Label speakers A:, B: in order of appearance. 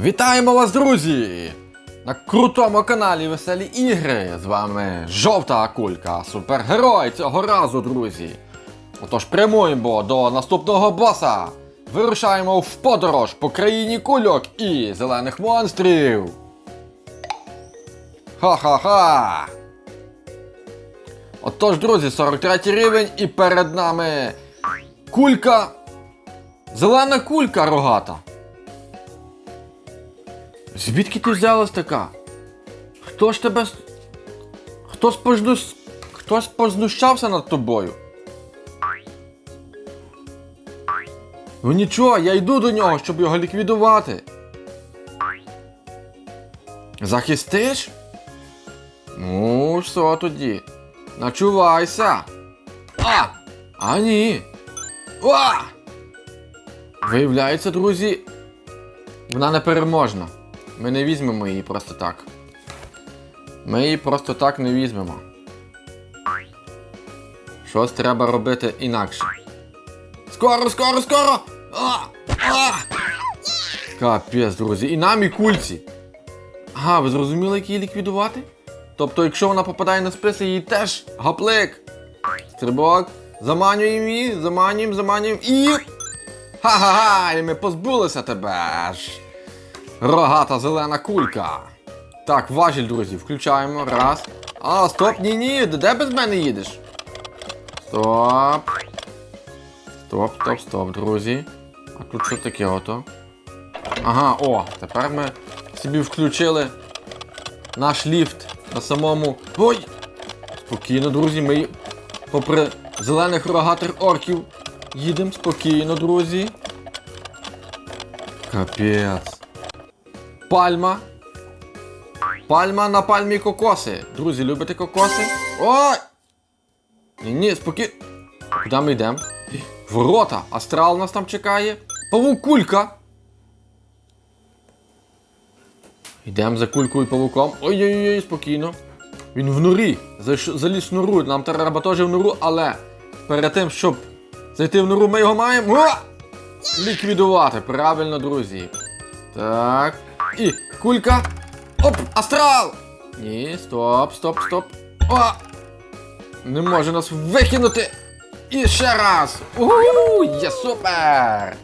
A: Вітаємо вас, друзі! На крутому каналі Веселі Ігри. З вами жовта кулька, супергерой цього разу, друзі. Отож, прямуємо до наступного боса. Вирушаємо в подорож по країні кульок і зелених монстрів. Ха-ха-ха! Отож, друзі, 43 рівень і перед нами кулька. Зелена кулька рогата. Звідки ти взялась така? Хто ж тебе. с- Хтось пожну... Хтось познущався над тобою? Ну нічого, я йду до нього, щоб його ліквідувати. Захистиш? Ну, що тоді? Начувайся. А! А ні. А! Виявляється, друзі, вона непереможна. Ми не візьмемо її просто так. Ми її просто так не візьмемо. Щось треба робити інакше. Скоро, скоро, скоро! А! А! Капець, друзі. І нам і кульці. Ага, ви зрозуміли, як її ліквідувати? Тобто, якщо вона попадає на списи, її теж гаплик. Стрибок. Заманюємо її, заманюємо, заманюємо і. Ха-ха-ха! І ми позбулися тебе ж. Рогата зелена кулька. Так, важіль, друзі, включаємо. Раз. А, стоп, ні, ні, де- без мене їдеш? Стоп. Стоп, стоп, стоп, друзі. А тут що таке ото? Ага, о, тепер ми собі включили наш ліфт на самому. Ой! Спокійно, друзі, ми попри зелених рогатих орків їдемо спокійно, друзі. Капець. Пальма. Пальма на пальмі кокоси. Друзі, любите кокоси? Ой! Ні, ні, спокійно. Куди ми йдемо? Ворота! Астрал нас там чекає. Павук кулька. Йдемо за кулькою і павуком. Ой-ой-ой, спокійно. Він в норі. Заліз в нору. Нам треба теж в нору, але перед тим, щоб зайти в нору, ми його маємо. Ліквідувати. Правильно, друзі. Так. І кулька. Оп! Астрал! Ні, стоп, стоп, стоп. О! Не може нас викинути. І ще раз. Угу! Є супер!